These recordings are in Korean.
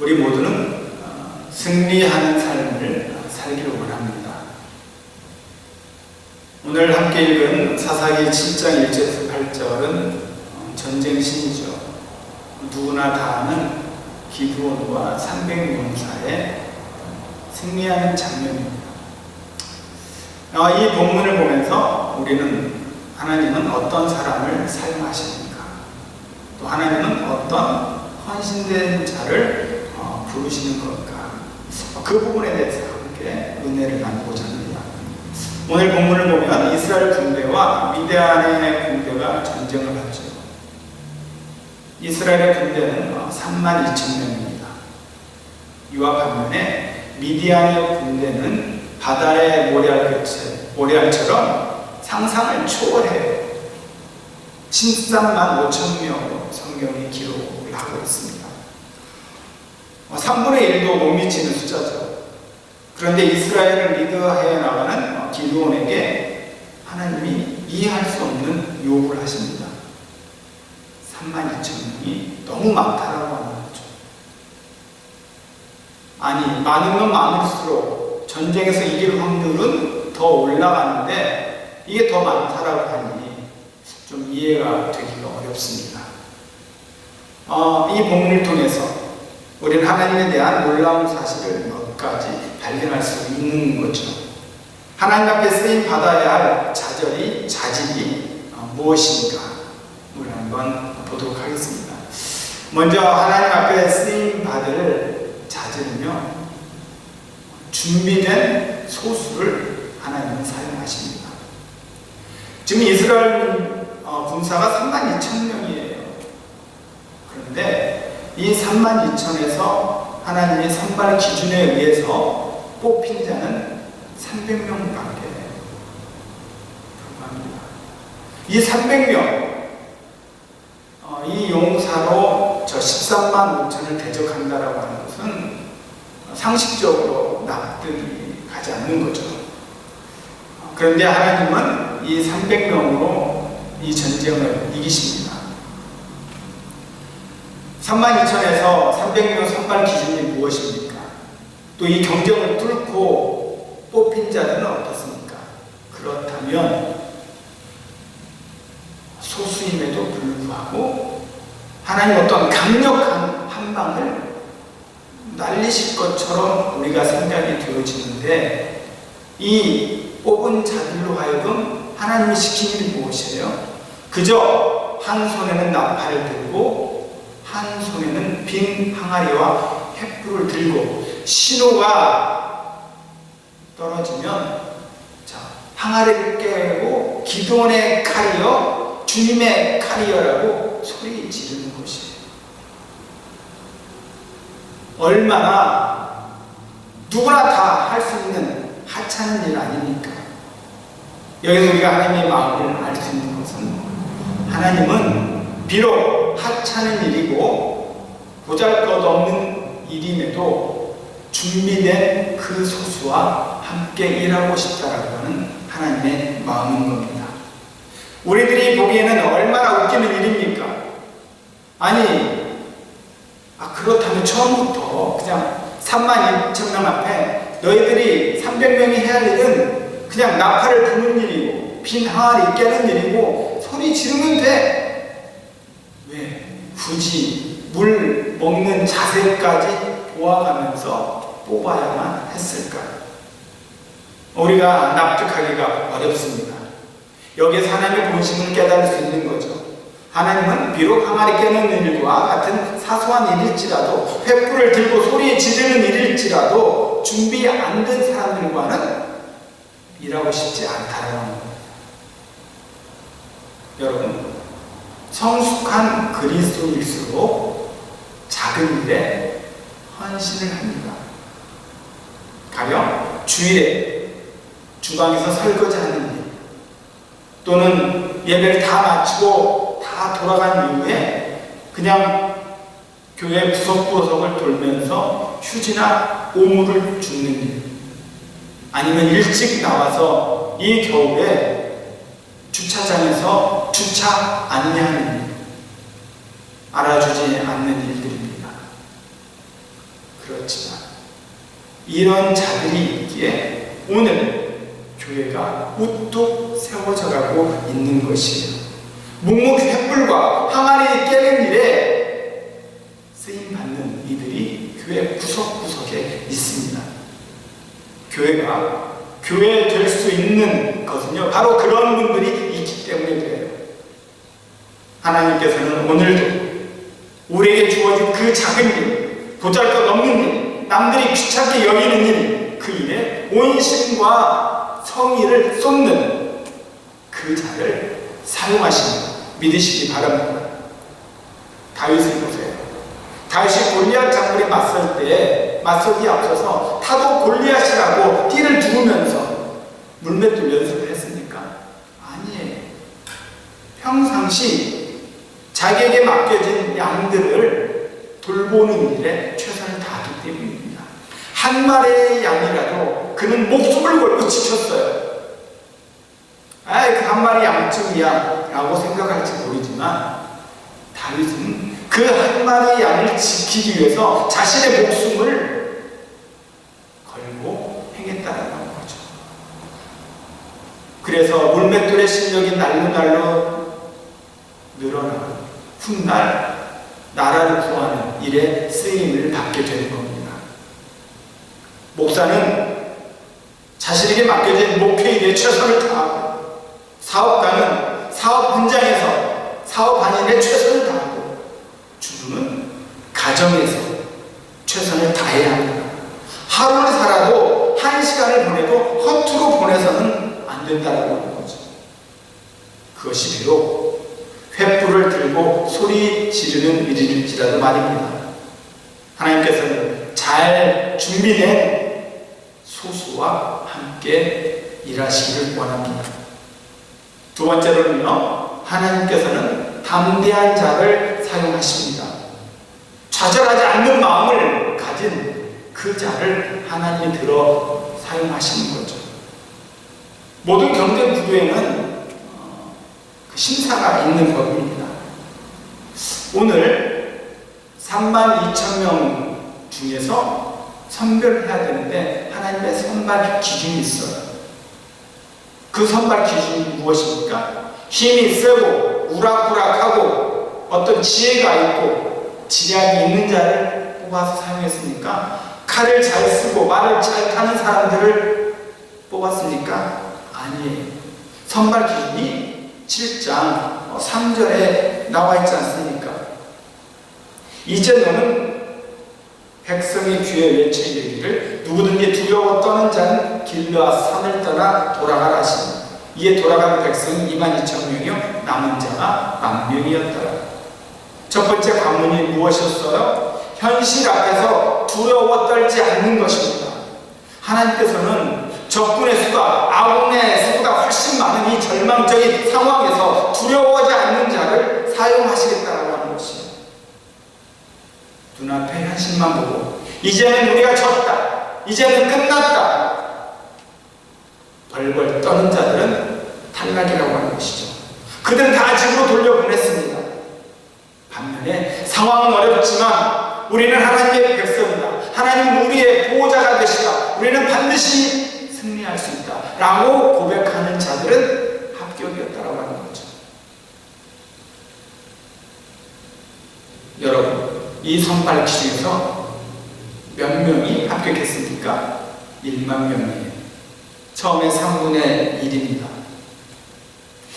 우리 모두는 어, 승리하는 삶을 살기를 원합니다. 오늘 함께 읽은 사사기 7장 1절에서 8절은 어, 전쟁 신이죠. 누구나 다 아는 기브온과 300용사의 승리하는 장면입니다. 어, 이 본문을 보면서 우리는 하나님은 어떤 사람을 사용하십니까? 또 하나님은 어떤 헌신된 자를 어, 부르시는 걸까? 그 부분에 대해서 함께 은혜를 나누고자 합니다. 오늘 본문을 보면 이스라엘 군대와 미디안의 군대가 전쟁을 하죠. 이스라엘의 군대는 3만 2천 명입니다. 이와 반면에 미디안의 군대는 바다의 모래알처럼 상상을 초월해요. 13만 5천 명으로 성경이 기록을 하고 있습니다. 3분의 1도 못 미치는 숫자죠. 그런데 이스라엘을 리드해 나가는 기드온에게 하나님이 이해할 수 없는 요구를 하십니다. 3만 2천 명이 너무 많다라고 하는 거죠. 아니, 많으면 많을수록 전쟁에서 이길 확률은 더 올라가는데 이게 더 많다라고 하니 좀 이해가 되기가 어렵습니다. 어, 이 본문을 통해서 우리는 하나님에 대한 놀라운 사실을 몇 가지 발견할 수 있는 거죠. 하나님 앞에 쓰임 받아야 할 자절이 자질이 어, 무엇인가 우리 한번 보도록 하겠습니다. 먼저 하나님 앞에 쓰임 받을 자질은요 준비된 소수를 하나님은 사용하십니다. 지금 이스라엘 어, 군사가 3만 2천 명이에요. 그런데 이 3만 2천에서 하나님의 선발 기준에 의해서 뽑힌 자는 300명 밖에 불구합니다. 이 300명, 어, 이 용사로 저 13만 5천을 대적한다라고 하는 것은 상식적으로 납득이 가지 않는 거죠. 그런데 하나님은 이 300명으로 이 전쟁을 이기십니다. 3만 2천에서 300명 선발 기준이 무엇입니까? 또 이 경쟁을 뚫고 뽑힌 자들은 어떻습니까? 그렇다면 소수임에도 불구하고 하나님 어떤 강력한 한 방을 날리실 것처럼 우리가 생각이 되어지는데 이 뽑은 자들로 하여금 하나님이 시킨 일이 무엇이에요? 그저 한 손에는 나팔을 들고 한 손에는 빈 항아리와 횃불을 들고 신호가 떨어지면 자 항아리를 깨고 기도원의 칼이여 주님의 칼이여라고 소리 지르는 것이에요. 얼마나 누구나 다 할 수 있는 하찮은 일 아닙니까? 여기서 우리가 하나님의 마음을 알 수 있는 것은 하나님은 비록 하찮은 일이고 보잘 것 없는 일임에도 준비된 그 소수와 함께 일하고 싶다라고 하는 하나님의 마음인 겁니다. 우리들이 보기에는 얼마나 웃기는 일입니까? 아니, 아, 그렇다면 처음부터 그냥 3만 2천 명 앞에 너희들이 300명이 해야 할 일은 그냥 나팔을 부는 일이고 빈 항아리 깨는 일이고 소리 지르면 돼. 왜? 굳이 물 먹는 자세까지 보아가면서 뽑아야만 했을까? 우리가 납득하기가 어렵습니다. 여기에서 하나님의 본심을 깨달을 수 있는 거죠. 하나님은 비록 항아리 깨는 일과 같은 사소한 일일지라도 횃불을 들고 소리 지르는 일일지라도 준비 안 된 사람들과는 일하고 싶지 않다는 겁니다. 여러분 성숙한 그리스도일수록 작은 일에 헌신을 합니다. 가령 주일에 주방에서 설거지하는 일 또는 예배를 다 마치고 다 돌아간 이후에 그냥 교회 구석구석을 돌면서 휴지나 오물을 줍는 일 아니면 일찍 나와서 이 겨울에 주차장에서 주차 안내하는 일 알아주지 않는 일들입니다. 이런 자들이 있기에 오늘 교회가 우뚝 세워져 가고 있는 것이에요. 묵묵 횃불과 항아리 깨는 일에 쓰임 받는 이들이 교회 구석구석에 있습니다. 교회가 교회 될 수 있는 것은요, 바로 그런 분들이 있기 때문에 그래요. 하나님께서는 오늘도 우리에게 주어진 그 작은 일, 보잘것 없는 일, 남들이 귀찮게 여기는 일, 그 일에 온심과 성의를 쏟는 그 자를 사용하시는 믿으시기 바랍니다. 다윗을 보세요. 다윗이 골리앗 장군에 맞설 때 맞서기 앞서서 타도 골리앗이라고 띠를 두르면서 물맷돌 연습을 했습니까? 아니에요. 평상시 자기에게 맡겨진 양들을 돌보는 일에 최선을 다하기 때문입니다. 한 마리의 양이라도 그는 목숨을 걸고 지켰어요. 아이, 그 한 마리 양쯤이야. 라고 생각할지 모르지만, 다윗은 그 한 마리 양을 지키기 위해서 자신의 목숨을 걸고 행했다는 거죠. 그래서 물맷돌의 실력이 날로 날로 늘어나고 훗날 나라를 구하는 일에 쓰임을 받게 되는 겁니다. 목사는 자신에게 맡겨진 목회 일에 최선을 다하고 사업가는 사업 현장에서 사업하는 일에 최선을 다하고 주부는 가정에서 최선을 다해야 합니다. 하루를 살아도 한 시간을 보내도 허투루 보내서는 안 된다는 거죠. 그것이 비록 횃불을 들고 소리 지르는 일일지라도 말입니다. 하나님께서는 잘 준비된 소수와 함께 일하시기를 원합니다. 두 번째로는요, 하나님께서는 담대한 자를 사용하십니다. 좌절하지 않는 마음을 가진 그 자를 하나님이 들어 사용하시는 거죠. 모든 경제 구조에는 어, 그 심사가 있는 법입니다. 오늘 3만 2천 명 중에서 선별해야 되는데 하나님의 선발 기준이 있어요. 그 선발 기준이 무엇입니까? 힘이 세고 우락부락하고 어떤 지혜가 있고 지략이 있는 자를 뽑아서 사용했습니까? 칼을 잘 쓰고 말을 잘 타는 사람들을 뽑았습니까? 아니에요. 선발 기준이 7장 3절에 나와 있지 않습니까? 이제 너는 백성이 귀에 외쳐 이르기를 누구든지 두려워 떠는 자는 길과 산을 떠나 돌아가라 하시니 이에 돌아가는 백성이 2만 2천 명이요 남은 자가 만 명이었더라 첫 번째 관문이 무엇이었어요? 현실 앞에서 두려워 떨지 않는 것입니다 하나님께서는 적군의 수가 아군의 수가 훨씬 많은 이 절망적인 상황에서 두려워하지 않는 자를 사용하시겠다라고 하는 것이에요 눈앞의 현실만 보고 이제는 우리가 졌다. 이제는 끝났다. 벌벌 떠는 자들은 탈락이라고 하는 것이죠. 그들은 다 집으로 돌려보냈습니다. 반면에 상황은 어렵지만 우리는 하나님의 백성이다. 하나님은 우리의 보호자가 되시다. 우리는 반드시 승리할 수 있다. 라고 고백하는 자들은 합격이었다라고 하는 거죠. 여러분, 이 선발 기준에서 몇 명이 합격했습니까? 1만 명이에요. 처음에 3분의 1입니다.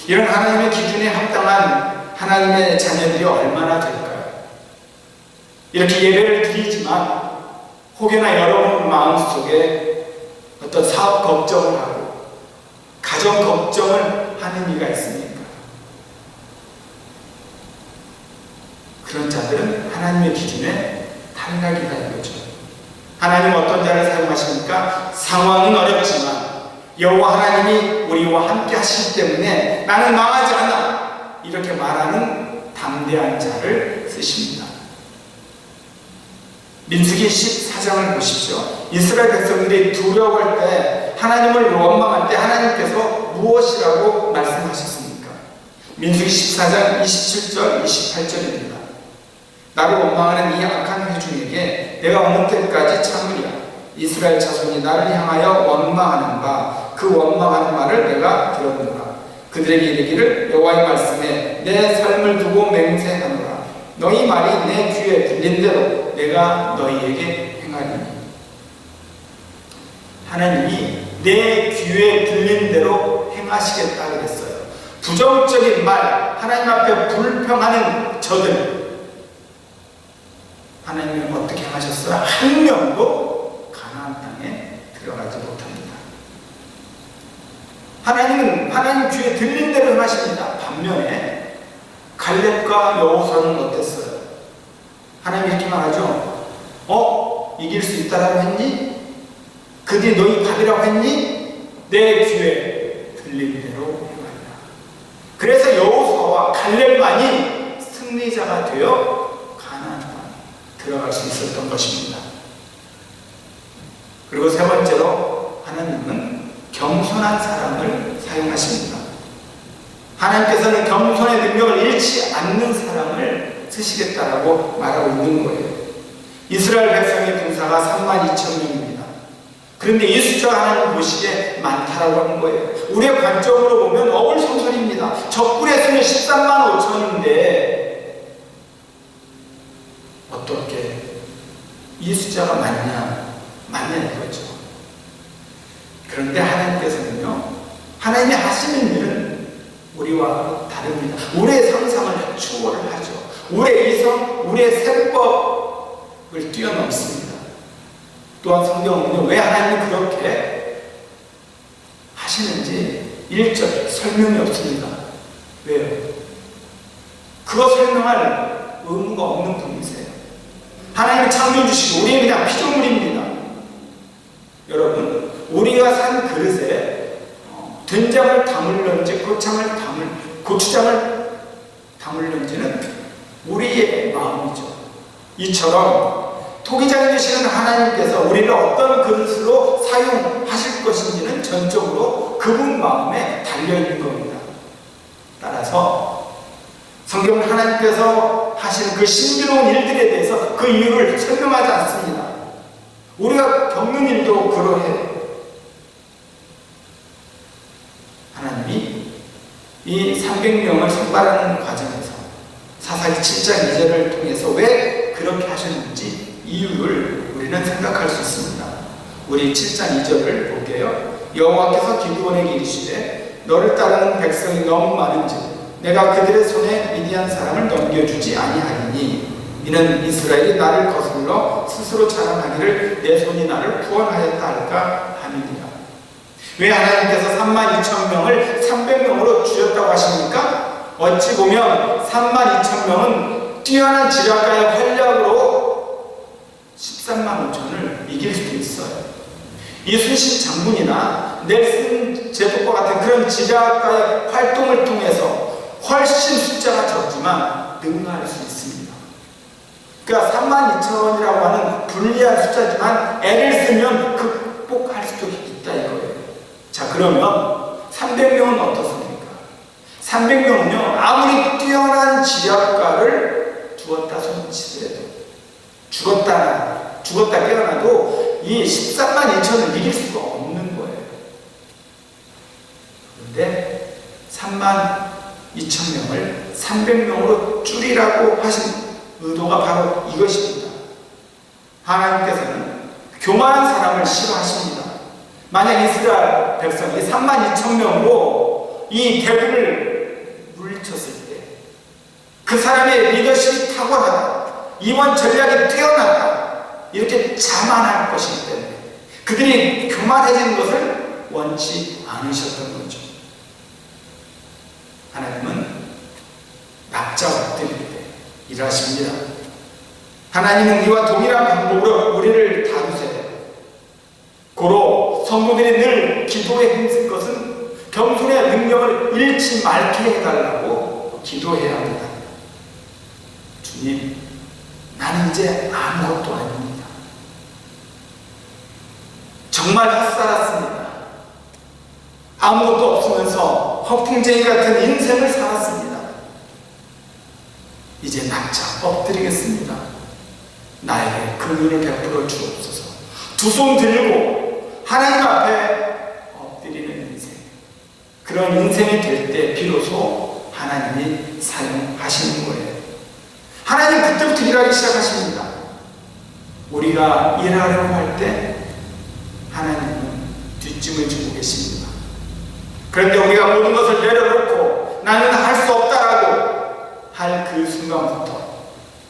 이런 하나님의 기준에 합당한 하나님의 자녀들이 얼마나 될까요? 이렇게 예배를 드리지만 혹여나 여러분 마음속에 어떤 사업 걱정을 하고 가정 걱정을 하는 이가 있습니까? 그런 자들은 하나님의 기준에 탈락이다 이거죠. 하나님 어떤 자를 사용하십니까? 상황은 어렵지만 여호와 하나님이 우리와 함께 하시기 때문에 나는 망하지 않아 이렇게 말하는 담대한 자를 쓰십니다. 민수기 14장을 보십시오. 이스라엘 백성들이 두려워할 때 하나님을 원망할 때 하나님께서 무엇이라고 말씀하셨습니까? 민수기 14장 27절 28절입니다. 나를 원망하는 이 악한 회중에게 내가 어느 때까지 참으랴 이스라엘 자손이 나를 향하여 원망하는 바 그 원망하는 말을 내가 들었노라 그들에게 이르기를 여호와의 말씀에 내 삶을 두고 맹세하노라 너희 말이 내 귀에 들린 대로 내가 너희에게 행하리니 하나님이 내 귀에 들린 대로 행하시겠다 그랬어요 부정적인 말 하나님 앞에 불평하는 저들 하나님은 어떻게 하셨어요? 한 명도 가나안 땅에 들어가지 못합니다. 하나님은 하나님 귀에 들린 대로 행하십니다. 반면에 갈렙과 여호수아는 어땠어요? 하나님 이렇게 말하죠. 어? 이길 수 있다라고 했니? 그들이 너희 받으라고 했니? 내 귀에 들린 대로 행하리라. 그래서 여호수아와 갈렙만이 승리자가 되어 가나안 들어갈 수 있었던 것입니다. 그리고 세 번째로 하나님은 겸손한 사람을 사용하십니다. 하나님께서는 겸손의 능력을 잃지 않는 사람을 쓰시겠다라고 말하고 있는 거예요. 이스라엘 백성의 군사가 3만 2천 명입니다. 그런데 이 숫자가 하나님 보시기에 많다라고 하는 거예요. 우리의 관점으로 보면 어불성설입니다. 적군의 수는 13만 5천인데 어떻게 이 숫자가 맞냐? 맞냐 이거죠. 그런데 하나님께서는요, 하나님이 하시는 일은 우리와 다릅니다. 우리의 상상을 추월을 하죠. 우리의 이성, 우리의 세법을 뛰어넘습니다. 또한 성경은 왜 하나님이 그렇게 하시는지 1절 설명이 없습니다. 왜요? 그거 설명할 의무가 없는 분이세요. 하나님이 창조해 주시고 우리는 그냥 피조물입니다. 여러분, 우리가 산 그릇에 어, 된장을 담을런지 고창을 담을 고추장을 담을런지는 우리의 마음이죠. 이처럼 토기장이 되시는 하나님께서 우리를 어떤 그릇으로 사용하실 것인지는 전적으로 그분 마음에 달려 있는 겁니다. 따라서 성경은 하나님께서 하시는 그 신비로운 일들에 대해서 그 이유를 설명하지 않습니다. 우리가 겪는 일도 그러해요. 하나님이 이 300명을 선발하는 과정에서 사사기 7장 2절을 통해서 왜 그렇게 하셨는지 이유를 우리는 생각할 수 있습니다. 우리 7장 2절을 볼게요. 여호와께서 기드온에게 이르시되 너를 따르는 백성이 너무 많은즉 내가 그들의 손에 미디안 사람을 넘겨주지 아니하리니 이는 이스라엘이 나를 거슬러 스스로 자랑하기를 내 손이 나를 구원하였다 할까. 왜 하나님께서 3만 2천 명을 300명으로 줄였다고 하십니까? 어찌 보면 3만 2천 명은 뛰어난 지략가의 활약으로 13만 5천을 이길 수도 있어요. 이 순신 장군이나 넬슨 제독과 같은 그런 지략가의 활동을 통해서 훨씬 숫자가 적지만 능가할 수 있습니다. 그러니까 3만 2천이라고 하는 불리한 숫자지만 애를 쓰면 극복할 수도 있다 이거예요. 자 그러면 300명은 어떻습니까? 300명은요 아무리 뛰어난 지략가를 두었다 손치더라도 죽었다 죽었다 깨어나도 이 13만 2천을 이길 수가 없는 거예요. 그런데 3만 2천 명을 300명으로 줄이라고 하신 의도가 바로 이것입니다. 하나님께서는 교만한 사람을 싫어하십니다. 만약 이스라엘 백성이 3만 2천 명으로 이 대군을 물리쳤을 때 그 사람의 리더십이 탁월하다. 이원 전략이 뛰어나다. 이렇게 자만할 것이기 때문에 그들이 교만해지는 것을 원치 않으셨던 거죠. 하나님은 낙자 엎드릴 때 일하십니다. 하나님은 이와 동일한 방법으로 우리를 다루세요. 고로 성도들이 늘 기도에 힘쓸 것은 겸손의 능력을 잃지 말게 해달라고 기도해야 합니다. 주님, 나는 이제 아무것도 아닙니다. 정말 헛살았습니다. 아무것도 없으면서 허풍쟁이 같은 인생을 살았습니다. 이제 낙자 엎드리겠습니다. 나에게 그 눈을 베풀어 주옵소서. 두 손 들고 하나님 앞에 엎드리는 인생. 그런 인생이 될 때 비로소 하나님이 사용하시는 거예요. 하나님 그때부터 일하기 시작하십니다. 우리가 일하려고 할 때 하나님은 뒷짐을 지고 계십니다. 그런데 우리가 모든 것을 내려놓고 나는 할 수 없다라고 할 그 순간부터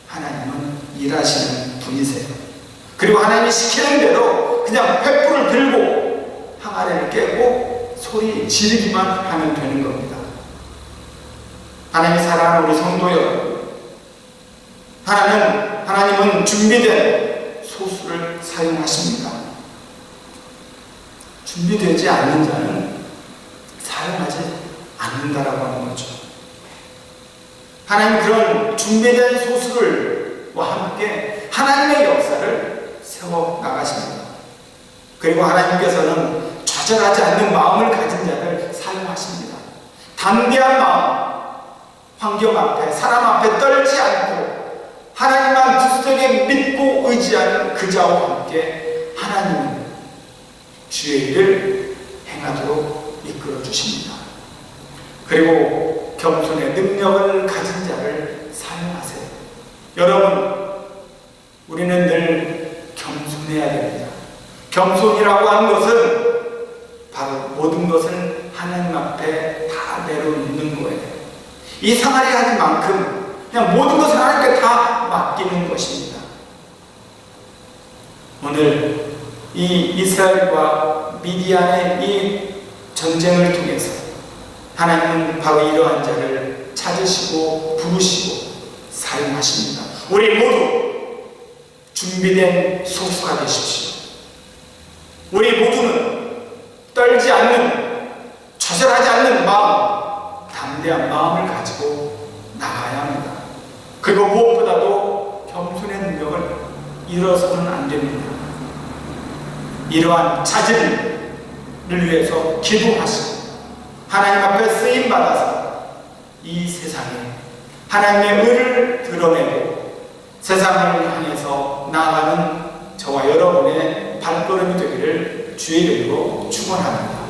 하나님은 일하시는 분이세요. 그리고 하나님이 시키는 대로 그냥 횃불을 들고 항아리를 깨고 소리 지르기만 하면 되는 겁니다. 하나님이 사랑하는 우리 성도 여러분, 하나님, 하나님은 준비된 소수를 사용하십니다. 준비되지 않는 자는 사용하지 않는다라고 하는 거죠. 하나님 그런 준비된 소수를와 함께 하나님의 역사를 세워 나가십니다. 그리고 하나님께서는 좌절하지 않는 마음을 가진 자를 사용하십니다. 담대한 마음, 환경 앞에, 사람 앞에 떨지 않고 하나님만 굳세게 믿고 의지하는 그 자와 함께 하나님은 주의 일을 행하도록 이끌어 주십니다. 그리고 겸손의 능력을 가진 자를 사용하세요. 여러분, 우리는 늘 겸손해야 됩니다. 겸손이라고 하는 것은 바로 모든 것을 하나님 앞에 다 내려놓는 거예요. 이 상하리 하는 만큼 그냥 모든 것을 하나님께 다 맡기는 것입니다. 오늘 이 이스라엘과 미디안의 이 전쟁을 통해서 하나님은 바로 이러한 자를 찾으시고 부르시고 사용하십니다. 우리 모두 준비된 소수가 되십시오. 우리 모두는 떨지 않는, 좌절하지 않는 마음, 담대한 마음을 가지고 나가야 합니다. 그리고 무엇보다도 겸손의 능력을 잃어서는 안 됩니다. 이러한 자질을 위해서 기도하시고 하나님 앞에 쓰임 받아서 이 세상에 하나님의 의를 드러내고 세상을 향해서 나아가는 저와 여러분의 발걸음이 되기를 주의 이름으로 축원합니다.